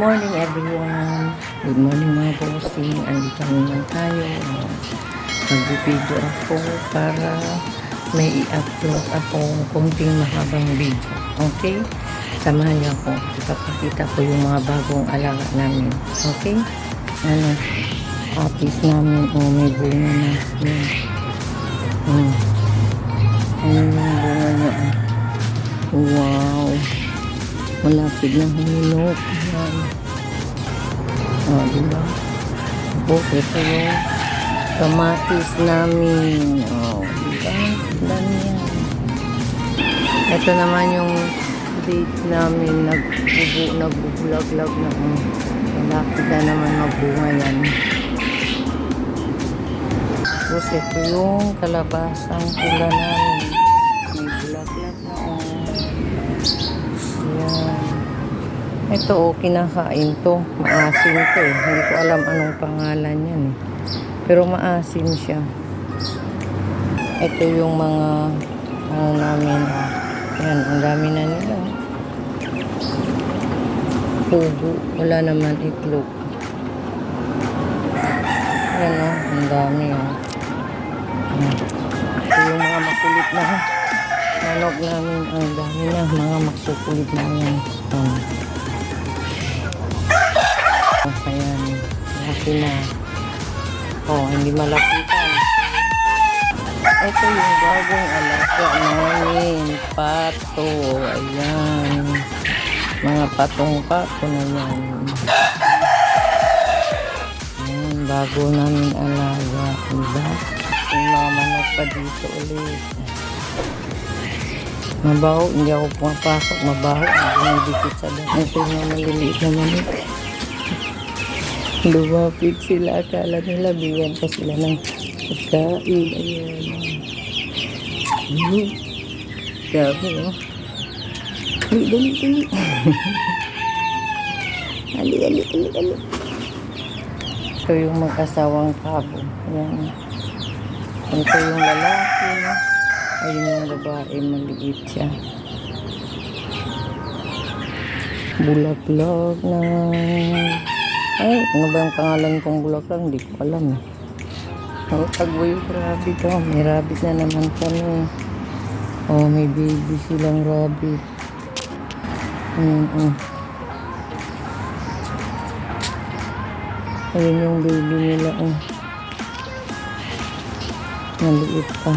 morning everyone. Good morning mga bossing. Andito naman tayo. Mag-video ako para may i-upload ako konting mahabang video. Okay? Samahan niyo ako. Ipapakita ko yung mga bagong alaga namin. Okay? Ano? Apis namin. Oh, may bunga na. Yan. Hmm. Ano yung bunga niya? Wow. Malapit na humilok. Ayan. O, diba? O, ito yung kamatis namin. O, diba? Dami yan. Ito naman yung dates namin. Nagbubu, nagbubulaglag na. O, malapit na naman magbunga yan. Tapos ito yung kalabasang pula namin. Ito, oh, kinakain to. Maasim to eh. Hindi ko alam anong pangalan yan eh. Pero maasim siya. Ito yung mga ano namin. Yan, ang dami na nila. Pugo. Wala naman itlog. Yan oh, ang dami oh. Ito yung mga makulit na manok namin. Ang dami na, mga makukulit na yan. Oh. Malaki na. Oh, hindi malapitan. Ito yung bagong alaga namin. Pato. Ayan. Mga patong pato na yan. Ayan, bago namin alaga. Diba? Yung mga manok pa dito ulit. Mabaho, hindi ako pumapasok. Mabaho, dumidikit sa dami. Ito yung maliliit na manok. Lumapit sila. Akala nila bigyan pa sila ng pagkain. Ayan. Hmm. Dami, oh. Dali, dali, dali. ali, ali, ali, ali. Ito yung mag-asawang kabo. Ayan. Ito yung lalaki. Ayun yung babae, maliit siya. Bulaglag na. Ay, ano ba yung pangalan kong bulaglag? Hindi ko alam. Oh, tagboy yung rabbit. Oh, may rabbit na naman kami. Oh, may baby silang rabbit. Mm -mm. Ayun yung baby nila. Oh. Maliit pa.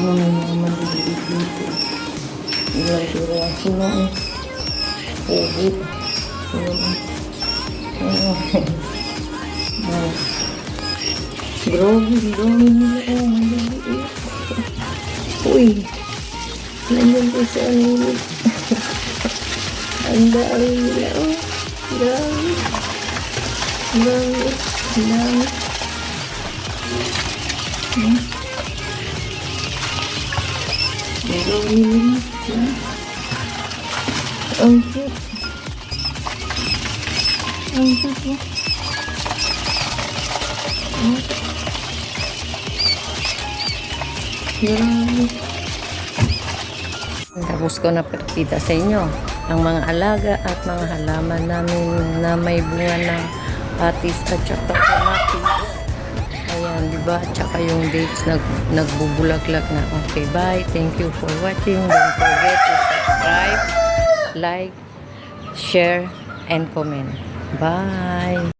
Ano may mga maliit dito. Ilang piraso na eh. Uwi. Ayun. Ayun. Grabe, grabe nila. Oh, maliit. Uy. Nandiyan po sa ano. Ang dami nila. Oh. Grabe. Grabe. Grabe. Hmm. Grabe nila. Ang cute. Oh. Hmm. Grabe. Tapos ko na pakita sa inyo ang mga alaga at mga halaman namin na may bunga ng atis at saka kamatis. Ayan, di ba? Tsaka yung dates nag, nagbubulaglag na. Okay, bye. Thank you for watching. Don't forget to subscribe, like, share, and comment. Bye!